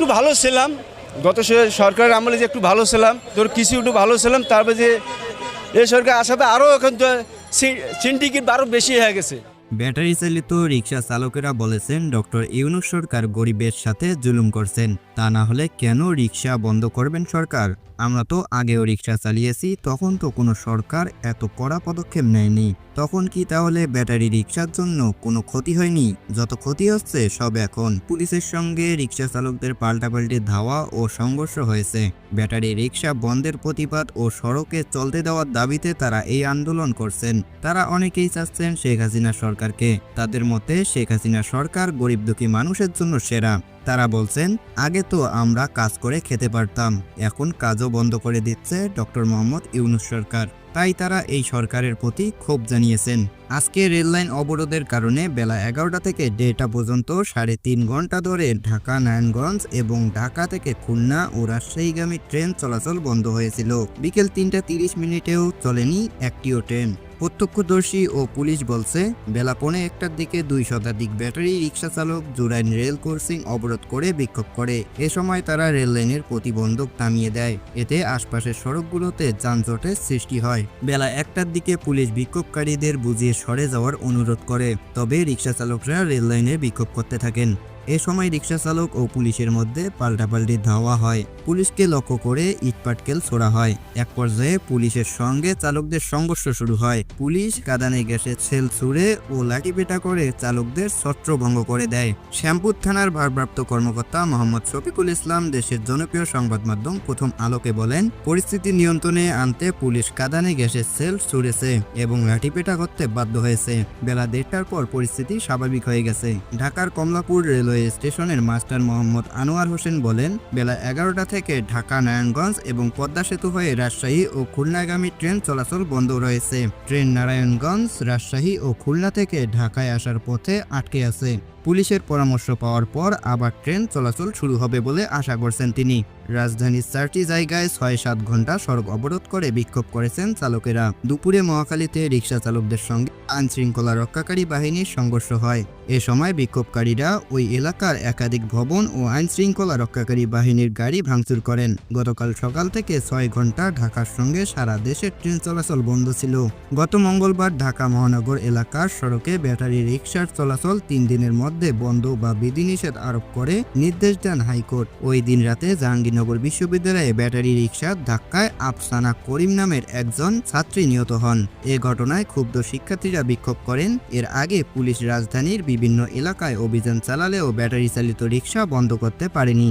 একটু ভালো ছিলাম। গত সরকারের আমলে যে একটু ভালো ছিলাম তোর কিছু একটু ভালো ছিলাম, তারপরে যে এই সরকার আসাতে আরও এখন তো সিন্ডিকেট আরও বেশি হয়ে গেছে। ব্যাটারি চালিত রিক্সা চালকেরা বলেছেন, ডক্টর ইউনুস সরকার গরিবের সাথে জুলুম করছেন। তা না হলে কেন রিক্সা বন্ধ করবেন সরকার? আমরা তো আগেও রিক্সা চালিয়েছি, তখন তো কোনো সরকার এত কড়া পদক্ষেপ নেয়নি। তখন কি তাহলে ব্যাটারি রিক্সার জন্য কোনো ক্ষতি হয়নি? যত ক্ষতি হচ্ছে, সব এখন। পুলিশের সঙ্গে রিক্সা চালকদের পাল্টাপাল্টি ধাওয়া ও সংঘর্ষ হয়েছে। ব্যাটারি রিক্সা বন্ধের প্রতিবাদ ও সড়কে চলতে দেওয়ার দাবিতে তারা এই আন্দোলন করছেন। তারা অনেকেই চাচ্ছেন শেখ হাসিনা সরকারকে। তাদের মতে শেখ হাসিনা সরকার গরিব দুঃখী মানুষের জন্য সেরা। তারা বলছেন, আগে তো আমরা কাজ করে খেতে পারতাম, এখন কাজও বন্ধ করে দিচ্ছে ডক্টর মোহাম্মদ ইউনুস সরকার। তাই তারা এই সরকারের প্রতি ক্ষোভ জানিয়েছেন। আজকে রেললাইন অবরোধের কারণে বেলা এগারোটা থেকে দেড়টা পর্যন্ত সাড়ে তিন ঘণ্টা ধরে ঢাকা, নারায়ণগঞ্জ এবং ঢাকা থেকে খুলনা ও রাজশাহীগামী ট্রেন চলাচল বন্ধ হয়েছিল। বিকেল তিনটা তিরিশ মিনিটেও চলেনি একটিও ট্রেন। প্রত্যক্ষদর্শী ও পুলিশ বলছে, বেলা পৌনে একটার দিকে দুই শতাধিক ব্যাটারি রিক্সা চালক জুরাইন রেল ক্রসিং অবরোধ করে বিক্ষোভ করে। এ সময় তারা রেল লাইনের প্রতিবন্ধক থামিয়ে দেয়। এতে আশপাশের সড়কগুলোতে যানজটের সৃষ্টি হয়। বেলা একটার দিকে পুলিশ বিক্ষোভকারীদের বুঝিয়ে সরে যাওয়ার অনুরোধ করে। তবে রিক্সা চালকরা রেল লাইনে বিক্ষোভ করতে থাকেন। এ সময় রিক্সা চালক ও পুলিশের মধ্যে পাল্টাপাল্টি ধাওয়া হয়। পুলিশকে লক্ষ্য করে ইটপাটকেল ছোড়া হয়। এক পর্যায়ে পুলিশের সঙ্গে চালকদের সংঘর্ষ শুরু হয়। পুলিশ কাদানে গ্যাসের সেল ছুড়ে ও লাঠিপেটা করে চালকদের ছত্রভঙ্গ করে দেয়। শ্যামপুর থানার ভারপ্রাপ্ত কর্মকর্তা মোহাম্মদ শফিকুল ইসলাম দেশের জনপ্রিয় সংবাদ মাধ্যম প্রথম আলোকে বলেন, পরিস্থিতি নিয়ন্ত্রণে আনতে পুলিশ কাদানে গ্যাসের সেল ছুড়েছে এবং লাঠিপেটা করতে বাধ্য হয়েছে। বেলা দেড়টার পর পরিস্থিতি স্বাভাবিক হয়ে গেছে। ঢাকার কমলাপুর রেলওয়ে স্টেশনের মাস্টার মোহাম্মদ আনোয়ার হোসেন বলেন, বেলা এগারোটা থেকে ঢাকা, নারায়ণগঞ্জ এবং পদ্মা সেতু হয়ে রাজশাহী ও খুলনাগামী ট্রেন চলাচল বন্ধ রয়েছে। ট্রেন নারায়ণগঞ্জ, রাজশাহী ও খুলনা থেকে ঢাকায় আসার পথে আটকে আছে। পুলিশের পরামর্শ পাওয়ার পর আবার ট্রেন চলাচল শুরু হবে বলে আশা করছেন তিনি। রাজধানীর চারটি জায়গায় ছয় সাত ঘণ্টা সড়ক অবরোধ করে বিক্ষোভ করেছেন চালকেরা। দুপুরে মহাখালীতে রিক্সা চালকদের সঙ্গে আইন শৃঙ্খলা রক্ষাকারী বাহিনীর সংঘর্ষ হয়। এ সময় বিক্ষোভকারীরা ওই এলাকার একাধিক ভবন ও আইন শৃঙ্খলা রক্ষাকারী বাহিনীর গাড়ি ভাঙচুর করেন। গতকাল সকাল থেকে ছয় ঘণ্টা ঢাকার সঙ্গে সারা দেশের ট্রেন চলাচল বন্ধ ছিল। গত মঙ্গলবার ঢাকা মহানগর এলাকার সড়কে ব্যাটারি রিক্সার চলাচল তিন দিনের মধ্যে বন্ধ বা বিধিনিষেধ আরোপ করে নির্দেশ দেন হাইকোর্ট। ওই দিন রাতে জাহাঙ্গীরনগর বিশ্ববিদ্যালয়ে ব্যাটারি রিক্সার ধাক্কায় আফসানা করিম নামের একজন ছাত্রী নিহত হন। এ ঘটনায় ক্ষুব্ধ শিক্ষার্থীরা বিক্ষোভ করেন। এর আগে পুলিশ রাজধানীর বিভিন্ন এলাকায় অভিযান চালালেও ব্যাটারি চালিত রিক্সা বন্ধ করতে পারেনি।